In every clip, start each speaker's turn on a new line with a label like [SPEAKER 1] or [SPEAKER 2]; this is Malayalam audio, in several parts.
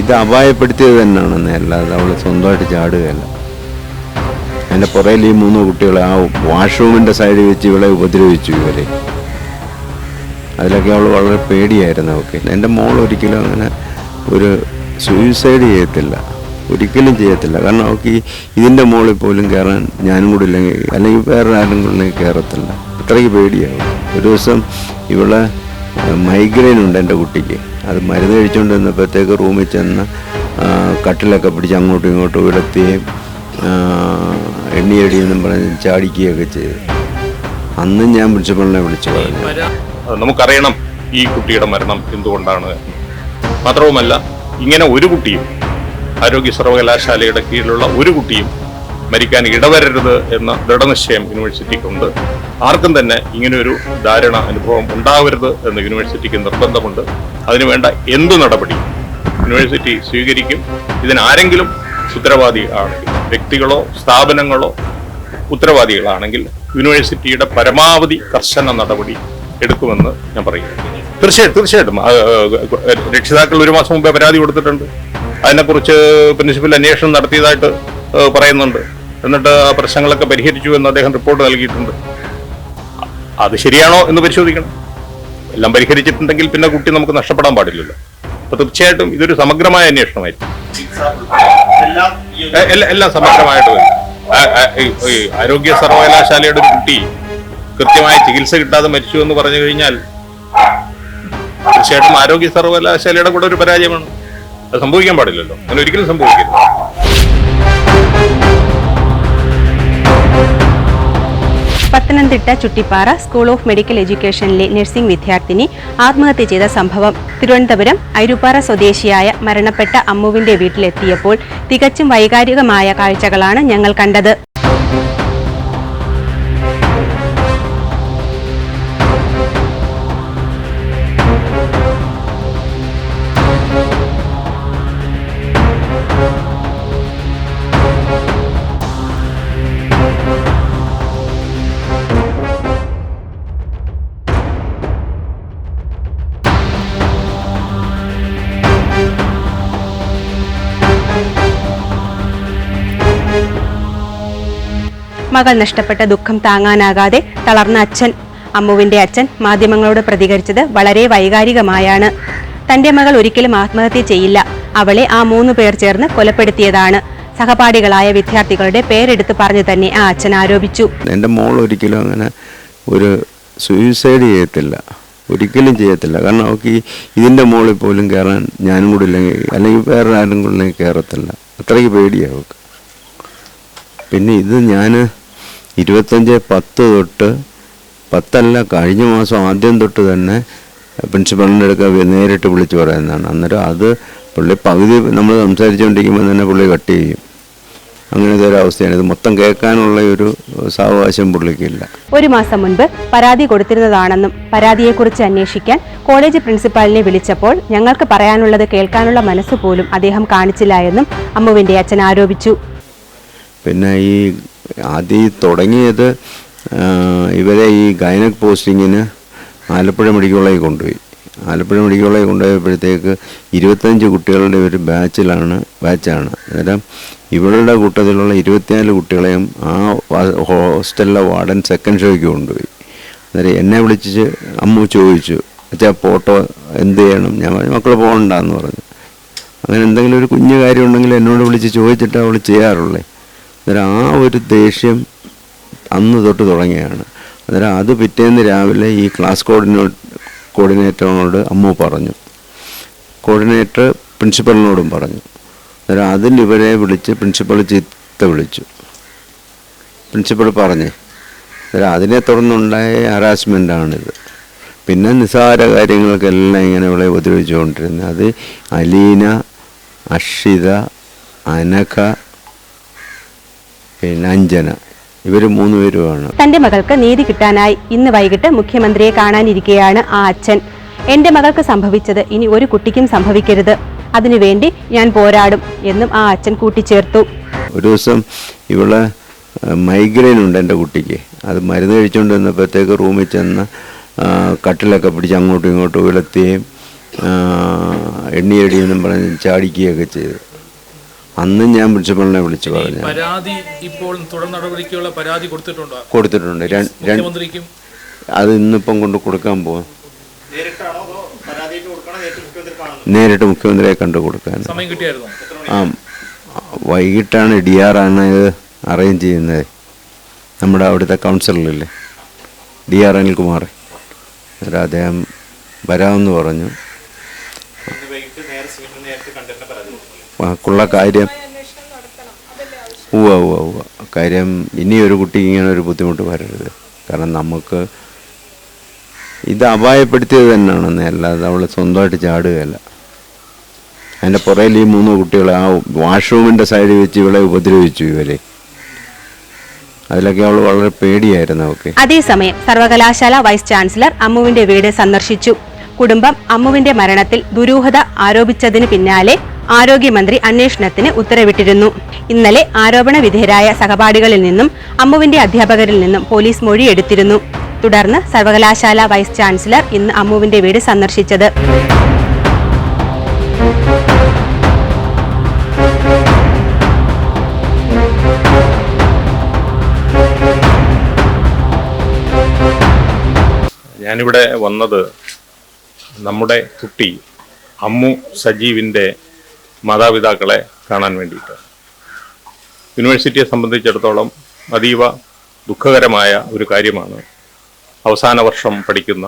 [SPEAKER 1] ഇത് അപായപ്പെടുത്തിയത് തന്നെയാണെന്ന് അല്ലാതെ അവൾ സ്വന്തമായിട്ട് ചാടുകയല്ല. എന്റെ പുറയിൽ ഈ മൂന്ന് കുട്ടികളെ ആ വാഷ്റൂമിന്റെ സൈഡിൽ വെച്ച് ഇവളെ ഉപദ്രവിച്ചു ഇവരെ. അതിലൊക്കെ അവൾ വളരെ പേടിയായിരുന്നു അവൾക്ക്. എന്റെ മോൾ ഒരിക്കലും അങ്ങനെ ഒരു സൂയിസൈഡ് ചെയ്യത്തില്ല. ഒരിക്കലും ചെയ്യത്തില്ല. കാരണം അവൾക്ക് ഈ ഇതിന്റെ മുകളിൽ പോലും കയറാൻ ഞാനും കൂടി ഇല്ലെങ്കിൽ അല്ലെങ്കിൽ വേറെ ആരും കൂടി കയറത്തില്ല. അത്രയ്ക്ക് പേടിയാവും ഒരു ദിവസം ഇവളെ മൈഗ്രെയിൻ ഉണ്ട് എന്റെ കുട്ടിക്ക്. അത് മരുന്ന് കഴിച്ചുകൊണ്ട് വന്നപ്പോഴത്തേക്ക് റൂമിൽ ചെന്ന് കട്ടിലൊക്കെ പിടിച്ച് അങ്ങോട്ടും ഇങ്ങോട്ടും ഉയർത്തുകയും ആ, എണ്ണിയടിയെന്നും പറഞ്ഞ് ചാടിക്കുകയൊക്കെ ചെയ്തു. അന്നും ഞാൻ പ്രിൻസിപ്പളിനെ വിളിച്ചു പറഞ്ഞു.
[SPEAKER 2] നമുക്കറിയണം ഈ കുട്ടിയുടെ മരണം എന്തുകൊണ്ടാണ്. മാത്രവുമല്ല ഇങ്ങനെ ഒരു കുട്ടിയും ആരോഗ്യ സർവകലാശാലയുടെ കീഴിലുള്ള ഒരു കുട്ടിയും മരിക്കാൻ ഇടവരരുത് എന്ന ദൃഢനിശ്ചയം യൂണിവേഴ്സിറ്റിക്കുണ്ട്. ആർക്കും തന്നെ ഇങ്ങനെയൊരു ധാരണ അനുഭവം ഉണ്ടാവരുത് എന്ന് യൂണിവേഴ്സിറ്റിക്ക് നിർബന്ധമുണ്ട്. അതിനുവേണ്ട എന്തു നടപടി യൂണിവേഴ്സിറ്റി സ്വീകരിക്കും. ഇതിനാരെങ്കിലും ഉത്തരവാദി ആണെങ്കിൽ വ്യക്തികളോ സ്ഥാപനങ്ങളോ ഉത്തരവാദികളാണെങ്കിൽ യൂണിവേഴ്സിറ്റിയുടെ പരമാവധി കർശന നടപടി എടുക്കുമെന്ന് ഞാൻ പറയുന്നു. തീർച്ചയായിട്ടും. തീർച്ചയായിട്ടും രക്ഷിതാക്കൾ ഒരു മാസം മുമ്പേ പരാതി കൊടുത്തിട്ടുണ്ട്. അതിനെക്കുറിച്ച് പ്രിൻസിപ്പൽ അന്വേഷണം നടത്തിയതായിട്ട് പറയുന്നുണ്ട്. എന്നിട്ട് ആ പ്രശ്നങ്ങളൊക്കെ പരിഹരിച്ചു എന്ന് അദ്ദേഹം റിപ്പോർട്ട് നൽകിയിട്ടുണ്ട്. അത് ശരിയാണോ എന്ന് പരിശോധിക്കണം. എല്ലാം പരിഹരിച്ചിട്ടുണ്ടെങ്കിൽ പിന്നെ കുട്ടി നമുക്ക് നഷ്ടപ്പെടാൻ പാടില്ലല്ലോ. അപ്പൊ തീർച്ചയായിട്ടും ഇതൊരു സമഗ്രമായ അന്വേഷണമായിരിക്കും. എല്ലാം സമഗ്രമായിട്ട് ആരോഗ്യ സർവകലാശാലയുടെ ഒരു കുട്ടി കൃത്യമായ ചികിത്സ കിട്ടാതെ മരിച്ചു എന്ന് പറഞ്ഞു കഴിഞ്ഞാൽ തീർച്ചയായിട്ടും ആരോഗ്യ സർവകലാശാലയുടെ കൂടെ ഒരു പരാജയമാണ്. അത് സംഭവിക്കാൻ പാടില്ലല്ലോ. അങ്ങനെ ഒരിക്കലും സംഭവിക്കരുത്.
[SPEAKER 3] Pathanamthitta Chuttippara school of medical എഡ്യൂക്കേഷനിലെ nursing വിദ്യാർത്ഥിനി ആത്മഹത്യ ചെയ്ത സംഭവം. തിരുവനന്തപുരം ഐരുപ്പാറ സ്വദേശിയായ മരണപ്പെട്ട അമ്മുവിന്റെ വീട്ടിലെത്തിയപ്പോൾ തികച്ചും വൈകാരികമായ കാഴ്ചകളാണ് ഞങ്ങൾ കണ്ടത്. മകൾ നഷ്ടപ്പെട്ട ദുഃഖം താങ്ങാനാകാതെ തളർന്ന അച്ഛൻ അമ്മുവിന്റെ അച്ഛൻ മാധ്യമങ്ങളോട് പ്രതികരിച്ചത് വളരെ വൈകാരികമായാണ്. തന്റെ മകൾ ഒരിക്കലും ആത്മഹത്യ ചെയ്യില്ല. അവളെ ആ മൂന്ന് പേർ ചേർന്ന് കൊലപ്പെടുത്തിയതാണ്. സഹപാഠികളായ വിദ്യാർത്ഥികളുടെ പേരെടുത്ത് പറഞ്ഞു തന്നെ ആ അച്ഛൻ ആരോപിച്ചു.
[SPEAKER 1] എന്റെ മോൾ ഒരിക്കലും അങ്ങനെ ഒരു സൂയിസൈഡ് ചെയ്യത്തില്ല. ഒരിക്കലും ചെയ്യത്തില്ല. കാരണം അവൾക്ക് ഇതിന്റെ മുകളിൽ പോലും കയറാൻ ഞാനും കൂടി ഇല്ലെങ്കിൽ അല്ലെങ്കിൽ വേറെ ആരും കൂടി കയറത്തില്ല അത്രയ്ക്ക് പേടിയാണ് അവൾക്ക് പിന്നെ ഇത് ഞാൻ ഇരുപത്തഞ്ച് പത്ത് തൊട്ട് പത്തല്ല കഴിഞ്ഞ മാസം ആദ്യം തൊട്ട് തന്നെ പ്രിൻസിപ്പളിന്റെ അടുക്ക നേരിട്ട് വിളിച്ച് പറയുന്നതാണ്. അന്നേരം അത് പുള്ളി പകുതി നമ്മൾ സംസാരിച്ചുകൊണ്ടിരിക്കുമ്പോൾ തന്നെ പുള്ളി കട്ട് ചെയ്യും. അങ്ങനത്തെ ഒരു അവസ്ഥയാണ്. ഇത് മൊത്തം കേൾക്കാനുള്ള ഒരു സാവകാശം പുള്ളിക്കില്ല.
[SPEAKER 3] ഒരു മാസം മുൻപ് പരാതി കൊടുത്തിരുന്നതാണെന്നും പരാതിയെക്കുറിച്ച് അന്വേഷിക്കാൻ കോളേജ് പ്രിൻസിപ്പാളിനെ വിളിച്ചപ്പോൾ ഞങ്ങൾക്ക് പറയാനുള്ളത് കേൾക്കാനുള്ള മനസ്സ് പോലും അദ്ദേഹം കാണിച്ചില്ല എന്നും അമ്മുവിന്റെ അച്ഛൻ ആരോപിച്ചു.
[SPEAKER 1] പിന്നെ ഈ ആദ്യം തുടങ്ങിയത് ഇവരെ ഈ ഗൈനക് പോസ്റ്റിങ്ങിന് ആലപ്പുഴ മെഡിക്കൽ കോളേജിൽ കൊണ്ടുപോയി. ആലപ്പുഴ മെഡിക്കൽ കോളേജിൽ കൊണ്ടുപോയപ്പോഴത്തേക്ക് ഇരുപത്തഞ്ച് കുട്ടികളുടെ ഒരു ബാച്ചിലാണ് ബാച്ചാണ്. അന്നേരം ഇവളുടെ കൂട്ടത്തിലുള്ള ഇരുപത്തിനാല് കുട്ടികളെയും ആ ഹോസ്റ്റലിലെ വാർഡൻ സെക്കൻഡ് ഷോയ്ക്ക് കൊണ്ടുപോയി. അന്നേരം എന്നെ വിളിച്ച് അമ്മ ചോദിച്ചു അച്ഛാ ഫോട്ടോ എന്ത് ചെയ്യണം? ഞാൻ പറഞ്ഞു മക്കൾ പോകണ്ടെന്ന് പറഞ്ഞു. അങ്ങനെ എന്തെങ്കിലും ഒരു കുഞ്ഞു കാര്യം ഉണ്ടെങ്കിൽ എന്നോട് വിളിച്ച് ചോദിച്ചിട്ട് അവൾ ചെയ്യാറുള്ളേ. അന്നേരം ആ ഒരു ദേഷ്യം അന്ന് തൊട്ട് തുടങ്ങിയാണ്. അന്നേരം അത് പിറ്റേന്ന് രാവിലെ ഈ ക്ലാസ് കോർഡിനോ കോർഡിനേറ്ററിനോട് അമ്മ പറഞ്ഞു. കോർഡിനേറ്റർ പ്രിൻസിപ്പലിനോടും പറഞ്ഞു. അന്നേരം അതിൽ ഇവരെ വിളിച്ച് പ്രിൻസിപ്പൾ ചീത്ത വിളിച്ചു. പ്രിൻസിപ്പൾ പറഞ്ഞേ അന്നേരം അതിനെ തുടർന്നുണ്ടായ ഹറാസ്മെന്റാണിത് പിന്നെ നിസ്സാര കാര്യങ്ങൾക്കെല്ലാം ഇങ്ങനെ ഇവളെ ഉപദ്രവിച്ചുകൊണ്ടിരുന്നത്. അത് അലീന അക്ഷിത അനഘ പിന്നെ അഞ്ജന. ഇവർ മൂന്ന് പേരുമാണ്.
[SPEAKER 3] തന്റെ മകൾക്ക് നീതി കിട്ടാനായി ഇന്ന് വൈകിട്ട് മുഖ്യമന്ത്രിയെ കാണാനിരിക്കെയാണ് ആ അച്ഛൻ. എന്റെ മകൾക്ക് സംഭവിച്ചത് ഇനി ഒരു കുട്ടിക്കും സംഭവിക്കരുത്. അതിനുവേണ്ടി ഞാൻ പോരാടും എന്നും ആ അച്ഛൻ കൂട്ടിച്ചേർത്തു.
[SPEAKER 1] ഒരു ദിവസം ഇവളെ മൈഗ്രെയിൻ ഉണ്ട് എന്റെ കുട്ടിക്ക്. അത് മരുന്ന് കഴിച്ചുകൊണ്ട് വന്നപ്പോഴത്തേക്ക് റൂമിൽ ചെന്ന് കട്ടിലൊക്കെ പിടിച്ച് അങ്ങോട്ടും ഇങ്ങോട്ടും വിളത്തുകയും എണ്ണിയടിയെന്നും പറഞ്ഞ് ചാടിക്കുകയൊക്കെ ചെയ്തു. അന്നും ഞാൻ പ്രിൻസിപ്പളിനെ വിളിച്ചു പറഞ്ഞു.
[SPEAKER 4] പരാതി ഇപ്പോൾ തുടർ നടപടിക്കുള്ള പരാതി കൊടുത്തിട്ടുണ്ടോ?
[SPEAKER 1] കൊടുത്തിട്ടുണ്ട്.
[SPEAKER 4] മുഖ്യമന്ത്രിക്കും?
[SPEAKER 1] അത് ഇന്നിപ്പം കൊണ്ട് കൊടുക്കാൻ പോകും നേരിട്ട് മുഖ്യമന്ത്രിയെ കണ്ടു കൊടുക്കാൻ.
[SPEAKER 4] സമയം കിട്ടിയായിരുന്നോ?
[SPEAKER 1] ആ വൈകിട്ടാണ് ഡി ആണ് ഇത് അറേഞ്ച് ചെയ്യുന്നത്. നമ്മുടെ അവിടുത്തെ കൗൺസിലറില്ലേ ഡി ആർ അനിൽകുമാർ. അദ്ദേഹം വരാമെന്ന് പറഞ്ഞു. വാക്കുള്ള കാര്യം. ഉവ്വ ഉവ്വ ഉവ്വ. കാര്യം ഇനിയൊരു കുട്ടിക്ക് ഇങ്ങനെ ഒരു ബുദ്ധിമുട്ട് വരരുത്. കാരണം നമുക്ക് ഇത് അപായപ്പെടുത്തിയത് തന്നെയാണെന്ന്. അല്ലാതെ അവൾ സ്വന്തമായിട്ട് ചാടുകയല്ല. അതിന്റെ പുറയിൽ ഈ മൂന്ന് കുട്ടികൾ ആ വാഷ്റൂമിന്റെ സൈഡിൽ വെച്ച് ഇവളെ ഉപദ്രവിച്ചു ഇവരെ. അതിലൊക്കെ അവൾ വളരെ പേടിയായിരുന്നു അവൾക്ക്.
[SPEAKER 3] അതേസമയം സർവകലാശാല വൈസ് ചാൻസലർ അമ്മുവിന്റെ വീട് സന്ദർശിച്ചു. കുടുംബം അമ്മുവിന്റെ മരണത്തിൽ ദുരൂഹത ആരോപിച്ചതിന് പിന്നാലെ ആരോഗ്യമന്ത്രി അന്വേഷണത്തിന് ഉത്തരവിട്ടിരുന്നു. ഇന്നലെ ആരോപണ വിധേയരായ സഹപാഠികളിൽ നിന്നും അമ്മുവിന്റെ അധ്യാപകരിൽ നിന്നും പോലീസ് മൊഴിയെടുത്തിരുന്നു. തുടർന്ന് സർവകലാശാല വൈസ് ചാൻസലർ ഇന്ന് അമ്മുവിന്റെ വീട് സന്ദർശിച്ചത്.
[SPEAKER 2] ഞാനിവിടെ വന്നത് നമ്മുടെ കുട്ടി അമ്മു സജീവിന്റെ മാതാപിതാക്കളെ കാണാൻ വേണ്ടിയിട്ട്. യൂണിവേഴ്സിറ്റിയെ സംബന്ധിച്ചിടത്തോളം അതീവ ദുഃഖകരമായ ഒരു കാര്യമാണ് അവസാന വർഷം പഠിക്കുന്ന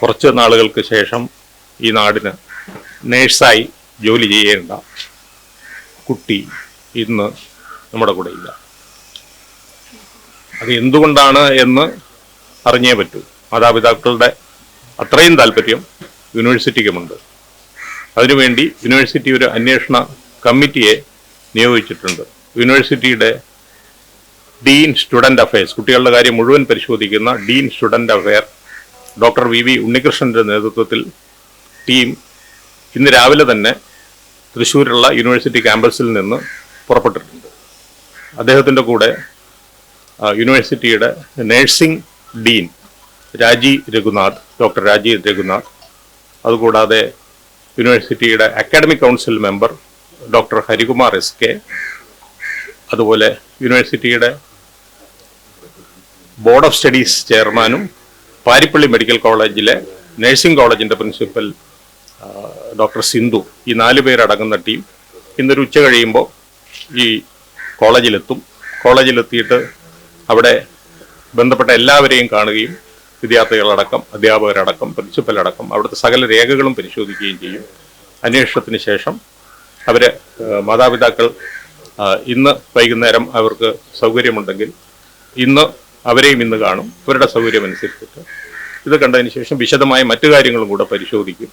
[SPEAKER 2] കുറച്ച് നാളുകൾക്ക് ശേഷം ഈ നാടിന് നേഴ്സായി ജോലി ചെയ്യേണ്ട കുട്ടി ഇന്ന് നമ്മുടെ കൂടെ ഇല്ല അത് എന്തുകൊണ്ടാണ് എന്ന് അറിഞ്ഞേ പറ്റൂ. മാതാപിതാക്കളുടെ അത്രയും താല്പര്യം യൂണിവേഴ്സിറ്റിക്കുമുണ്ട്. അതിനുവേണ്ടി യൂണിവേഴ്സിറ്റി ഒരു അന്വേഷണ കമ്മിറ്റിയെ നിയോഗിച്ചിട്ടുണ്ട്. യൂണിവേഴ്സിറ്റിയുടെ ഡീൻ സ്റ്റുഡന്റ് അഫയേഴ്സ് കുട്ടികളുടെ കാര്യം മുഴുവൻ പരിശോധിക്കുന്ന dean student affair doctor V V ഉണ്ണികൃഷ്ണന്റെ നേതൃത്വത്തിൽ ടീം ഇന്ന് രാവിലെ തന്നെ തൃശ്ശൂരുള്ള യൂണിവേഴ്സിറ്റി ക്യാമ്പസിൽ നിന്ന് പുറപ്പെട്ടിട്ടുണ്ട്. അദ്ദേഹത്തിന്റെ കൂടെ യൂണിവേഴ്സിറ്റിയുടെ നേഴ്സിംഗ് ഡീൻ രാജി രഘുനാഥ് ഡോക്ടർ രാജി രഘുനാഥ്. അതുകൂടാതെ യൂണിവേഴ്സിറ്റിയുടെ academic council member doctor Harikumar S K. അതുപോലെ യൂണിവേഴ്സിറ്റിയുടെ ബോർഡ് ഓഫ് സ്റ്റഡീസ് ചെയർമാനും പാരിപ്പള്ളി മെഡിക്കൽ കോളേജിലെ നഴ്സിംഗ് കോളേജിന്റെ പ്രിൻസിപ്പൽ ഡോക്ടർ സിന്ധു. ഈ നാല് പേരടങ്ങുന്ന ടീം ഇന്നൊരു ഉച്ച കഴിയുമ്പോൾ ഈ കോളേജിലെത്തും. കോളേജിലെത്തിയിട്ട് അവിടെ ബന്ധപ്പെട്ട എല്ലാവരെയും കാണുകയും വിദ്യാർത്ഥികളടക്കം അധ്യാപകരടക്കം പ്രിൻസിപ്പലടക്കം അവിടുത്തെ സകല രേഖകളും പരിശോധിക്കുകയും ചെയ്യും. അന്വേഷണത്തിന് ശേഷം അവർ മാതാപിതാക്കൾ ഇന്ന് വൈകുന്നേരം അവർക്ക് സൗകര്യമുണ്ടെങ്കിൽ ഇന്ന് അവരെയും ഇന്ന് കാണും. അവരുടെ സൗകര്യം അനുസരിച്ചിട്ട് ഇത് കണ്ടതിന് ശേഷം വിശദമായ മറ്റു കാര്യങ്ങളും കൂടെ പരിശോധിക്കും.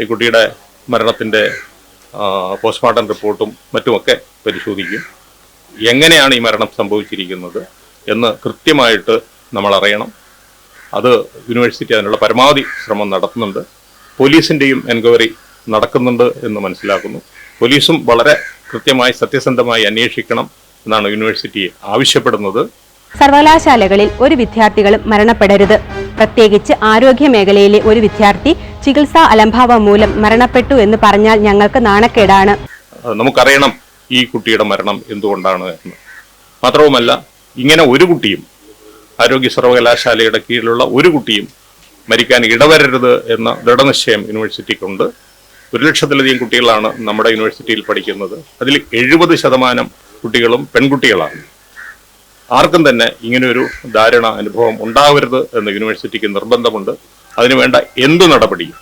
[SPEAKER 2] ഈ കുട്ടിയുടെ മരണത്തിന്റെ പോസ്റ്റ്മോർട്ടം റിപ്പോർട്ടും മറ്റുമൊക്കെ പരിശോധിക്കും. എങ്ങനെയാണ് ഈ മരണം സംഭവിച്ചിരിക്കുന്നത് എന്ന് കൃത്യമായിട്ട് നമ്മൾ അറിയണം അത് യൂണിവേഴ്സിറ്റി അതിനുള്ള പരമാവധി ശ്രമം നടത്തുന്നുണ്ട്. പോലീസിന്റെയും എൻക്വയറി നടക്കുന്നുണ്ട് എന്ന് മനസ്സിലാക്കുന്നു. പോലീസും വളരെ കൃത്യമായി സത്യസന്ധമായി അന്വേഷിക്കണം എന്നാണ് യൂണിവേഴ്സിറ്റി ആവശ്യപ്പെടുന്നത്.
[SPEAKER 3] സർവകലാശാലകളിൽ ഒരു വിദ്യാർത്ഥികളും മരണപ്പെടരുത്. പ്രത്യേകിച്ച് ആരോഗ്യ മേഖലയിലെ ഒരു വിദ്യാർത്ഥി ചികിത്സാ അലംഭാവം മൂലം മരണപ്പെട്ടു എന്ന് പറഞ്ഞാൽ ഞങ്ങൾക്ക് നാണക്കേടാണ്.
[SPEAKER 2] നമുക്കറിയണം ഈ കുട്ടിയുടെ മരണം എന്തുകൊണ്ടാണ് എന്ന്. മാത്രവുമല്ല ഇങ്ങനെ ഒരു കുട്ടിയും ആരോഗ്യ സർവകലാശാലയുടെ കീഴിലുള്ള ഒരു കുട്ടിയും മരിക്കാൻ ഇടവരരുത് എന്ന ദൃഢനിശ്ചയം യൂണിവേഴ്സിറ്റിക്കുണ്ട്. ഒരു ലക്ഷത്തിലധികം കുട്ടികളാണ് നമ്മുടെ യൂണിവേഴ്സിറ്റിയിൽ പഠിക്കുന്നത്. അതിൽ എഴുപത് ശതമാനം കുട്ടികളും പെൺകുട്ടികളാണ്. ആർക്കും തന്നെ ഇങ്ങനെയൊരു ദാരുണ അനുഭവം ഉണ്ടാവരുത് എന്ന് യൂണിവേഴ്സിറ്റിക്ക് നിർബന്ധമുണ്ട്. അതിനുവേണ്ട എന്ത് നടപടിയും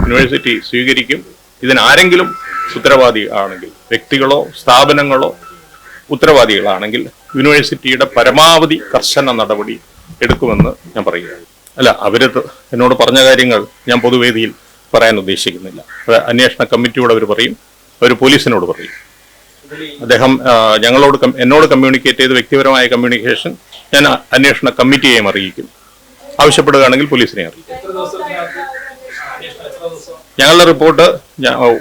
[SPEAKER 2] യൂണിവേഴ്സിറ്റി സ്വീകരിക്കും. ഇതിനാരെങ്കിലും ഉത്തരവാദി ആണെങ്കിൽ വ്യക്തികളോ സ്ഥാപനങ്ങളോ ഉത്തരവാദികളാണെങ്കിൽ യൂണിവേഴ്സിറ്റിയുടെ പരമാവധി കർശന നടപടി എടുക്കുമെന്ന് ഞാൻ പറയുകയാണ് അല്ല അവർ എന്നോട് പറഞ്ഞ കാര്യങ്ങൾ ഞാൻ പൊതുവേദിയിൽ പറയാൻ ഉദ്ദേശിക്കുന്നില്ല. അത് അന്വേഷണ കമ്മിറ്റിയോട് അവർ പറയും അവർ പോലീസിനോട് പറയും. അദ്ദേഹം ഞങ്ങളോട് എന്നോട് കമ്മ്യൂണിക്കേറ്റ് ചെയ്ത് വ്യക്തിപരമായ കമ്മ്യൂണിക്കേഷൻ ഞാൻ അന്വേഷണ കമ്മിറ്റിയെയും അറിയിക്കും. ആവശ്യപ്പെടുകയാണെങ്കിൽ പോലീസിനെ അറിയിക്കും. ഞങ്ങളുടെ റിപ്പോർട്ട്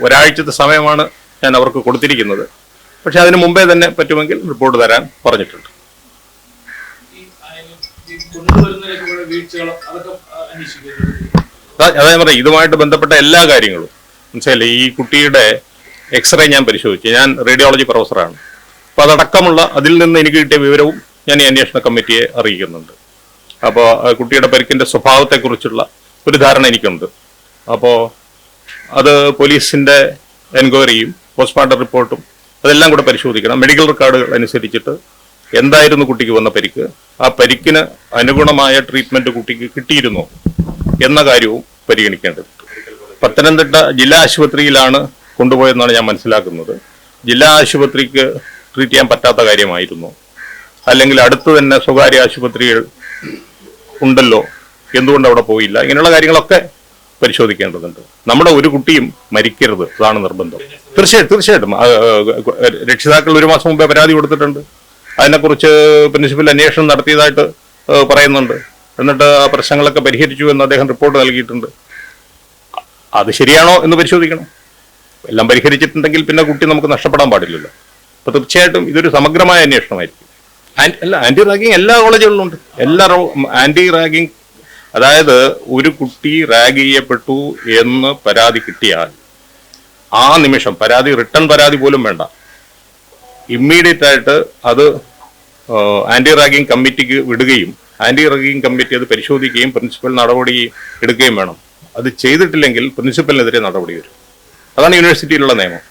[SPEAKER 2] ഒരാഴ്ചത്തെ സമയമാണ് ഞാൻ അവർക്ക് കൊടുത്തിരിക്കുന്നത്. പക്ഷെ അതിന് മുമ്പേ തന്നെ പറ്റുമെങ്കിൽ റിപ്പോർട്ട് തരാൻ പറഞ്ഞിട്ടുണ്ട്. അതാ ഞാൻ പറയാം ഇതുമായിട്ട് ബന്ധപ്പെട്ട എല്ലാ കാര്യങ്ങളും മനസ്സിലായില്ലേ? ഈ കുട്ടിയുടെ എക്സ്റേ ഞാൻ പരിശോധിച്ചു. ഞാൻ റേഡിയോളജി പ്രൊഫസറാണ്. അപ്പൊ അതടക്കമുള്ള അതിൽ നിന്ന് എനിക്ക് കിട്ടിയ വിവരവും ഞാൻ ഈ അന്വേഷണ കമ്മിറ്റിയെ അറിയിക്കുന്നുണ്ട്. അപ്പോൾ കുട്ടിയുടെ പരിക്കിന്റെ സ്വഭാവത്തെക്കുറിച്ചുള്ള ഒരു ധാരണ എനിക്കുണ്ട്. അപ്പോൾ അത് പോലീസിന്റെ എൻക്വയറിയും പോസ്റ്റ്മോർട്ടം റിപ്പോർട്ടും അതെല്ലാം കൂടെ പരിശോധിക്കണം. മെഡിക്കൽ റെക്കോർഡുകൾ അനുസരിച്ചിട്ട് എന്തായിരുന്നു കുട്ടിക്ക് വന്ന പരിക്ക്? ആ പരിക്കിന് അനുഗുണമായ ട്രീറ്റ്മെന്റ് കുട്ടിക്ക് കിട്ടിയിരുന്നോ? എന്ന കാര്യവും പരിഗണിക്കേണ്ടത്. പത്തനംതിട്ട ജില്ലാ ആശുപത്രിയിലാണ് കൊണ്ടുപോയെന്നാണ് ഞാൻ മനസ്സിലാക്കുന്നത്. ജില്ലാ ആശുപത്രിക്ക് ട്രീറ്റ് ചെയ്യാൻ പറ്റാത്ത കാര്യമായിരുന്നു. അല്ലെങ്കിൽ അടുത്ത് തന്നെ സ്വകാര്യ ആശുപത്രികൾ ഉണ്ടല്ലോ. എന്തുകൊണ്ട് അവിടെ പോയില്ല? ഇങ്ങനെയുള്ള കാര്യങ്ങളൊക്കെ പരിശോധിക്കേണ്ടതുണ്ട്. നമ്മുടെ ഒരു കുട്ടിയും മരിക്കരുത്. അതാണ് നിർബന്ധം. തീർച്ചയായിട്ടും. തീർച്ചയായിട്ടും രക്ഷിതാക്കൾ ഒരു മാസം മുമ്പേ പരാതി കൊടുത്തിട്ടുണ്ട്. അതിനെക്കുറിച്ച് പ്രിൻസിപ്പൽ അന്വേഷണം നടത്തിയതായിട്ട് പറയുന്നുണ്ട്. എന്നിട്ട് ആ പ്രശ്നങ്ങളൊക്കെ പരിഹരിച്ചു എന്ന് അദ്ദേഹം റിപ്പോർട്ട് നൽകിയിട്ടുണ്ട്. അത് ശരിയാണോ എന്ന് പരിശോധിക്കണം. എല്ലാം പരിഹരിച്ചിട്ടുണ്ടെങ്കിൽ പിന്നെ കുട്ടി നമുക്ക് നഷ്ടപ്പെടാൻ പാടില്ലല്ലോ. അപ്പൊ തീർച്ചയായിട്ടും ഇതൊരു സമഗ്രമായ അന്വേഷണമായിരിക്കും. അല്ല ആന്റി റാഗിങ് എല്ലാ കോളേജുകളിലും ഉണ്ട്. എല്ലാ ആന്റി റാഗിങ് അതായത് ഒരു കുട്ടി റാഗ് ചെയ്യപ്പെട്ടു എന്ന് പരാതി കിട്ടിയാൽ ആ നിമിഷം പരാതി റിട്ടേൺ പരാതി പോലും വേണ്ട. ഇമ്മീഡിയറ്റ് ആയിട്ട് അത് ആന്റി റാഗിങ് കമ്മിറ്റിക്ക് വിടുകയും ആന്റി റാഗിങ് കമ്മിറ്റി അത് പരിശോധിക്കുകയും പ്രിൻസിപ്പൽ നടപടി എടുക്കുകയും വേണം. അത് ചെയ്തിട്ടില്ലെങ്കിൽ പ്രിൻസിപ്പലിനെതിരെ നടപടി വരും. അതാണ് യൂണിവേഴ്സിറ്റിയിലുള്ള നിയമം.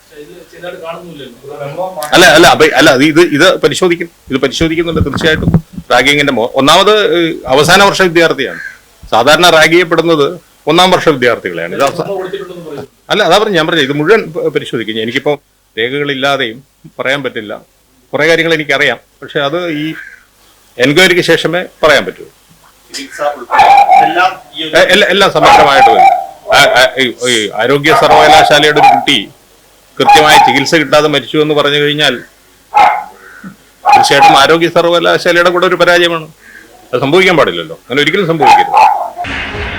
[SPEAKER 2] അല്ല അല്ല അല്ല ഇത് ഇത് പരിശോധിക്കും. ഇത് പരിശോധിക്കുന്നുണ്ട് തീർച്ചയായിട്ടും. റാഗിങ്ങിന്റെ ഒന്നാമത് അവസാന വർഷ വിദ്യാർത്ഥിയാണ്. സാധാരണ റാഗ് ചെയ്യപ്പെടുന്നത് ഒന്നാം വർഷ വിദ്യാർത്ഥികളെയാണ്. ഇത് അല്ല അതാ പറഞ്ഞു ഞാൻ പറഞ്ഞു ഇത് മുഴുവൻ പരിശോധിക്കുന്നു പരിശോധിക്കും. എനിക്കിപ്പോൾ രേഖകളില്ലാതെയും പറയാൻ പറ്റില്ല. കുറെ കാര്യങ്ങൾ എനിക്കറിയാം. പക്ഷെ അത് ഈ എൻക്വയറിക്ക് ശേഷമേ പറയാൻ പറ്റൂ. എല്ലാം എല്ലാം സമഗ്രമായിട്ട് വരും. ഈ ആരോഗ്യ സർവകലാശാലയുടെ ഒരു കുട്ടി കൃത്യമായ ചികിത്സ കിട്ടാതെ മരിച്ചു എന്ന് പറഞ്ഞു കഴിഞ്ഞാൽ തീർച്ചയായിട്ടും ആരോഗ്യ സർവകലാശാലയുടെ കൂടെ ഒരു പരാജയമാണ്. അത് സംഭവിക്കാൻ പാടില്ലല്ലോ. അങ്ങനെ ഒരിക്കലും സംഭവിക്കരുത്.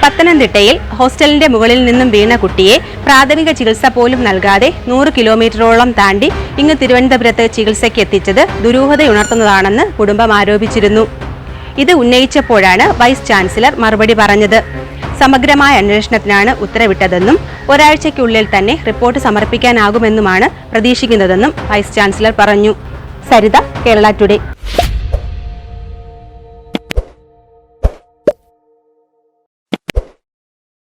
[SPEAKER 3] പത്തനംതിട്ടയിൽ ഹോസ്റ്റലിന്റെ മുകളിൽ നിന്നും വീണ കുട്ടിയെ പ്രാഥമിക ചികിത്സ പോലും നൽകാതെ നൂറ് കിലോമീറ്ററോളം താണ്ടി ഇങ്ങ് തിരുവനന്തപുരത്ത് ചികിത്സയ്ക്ക് എത്തിച്ചത് ദുരൂഹതയുണർത്തുന്നതാണെന്ന് കുടുംബം ആരോപിച്ചിരുന്നു. ഇത് ഉന്നയിച്ചപ്പോഴാണ് വൈസ് ചാൻസലർ മറുപടി പറഞ്ഞത്. സമഗ്രമായ അന്വേഷണത്തിനാണ് ഉത്തരവിട്ടതെന്നും ഒരാഴ്ചയ്ക്കുള്ളിൽ തന്നെ റിപ്പോർട്ട് സമർപ്പിക്കാനാകുമെന്നുമാണ് പ്രതീക്ഷിക്കുന്നതെന്നും വൈസ് ചാൻസലർ പറഞ്ഞു. സരിത കേരള ടുഡേ.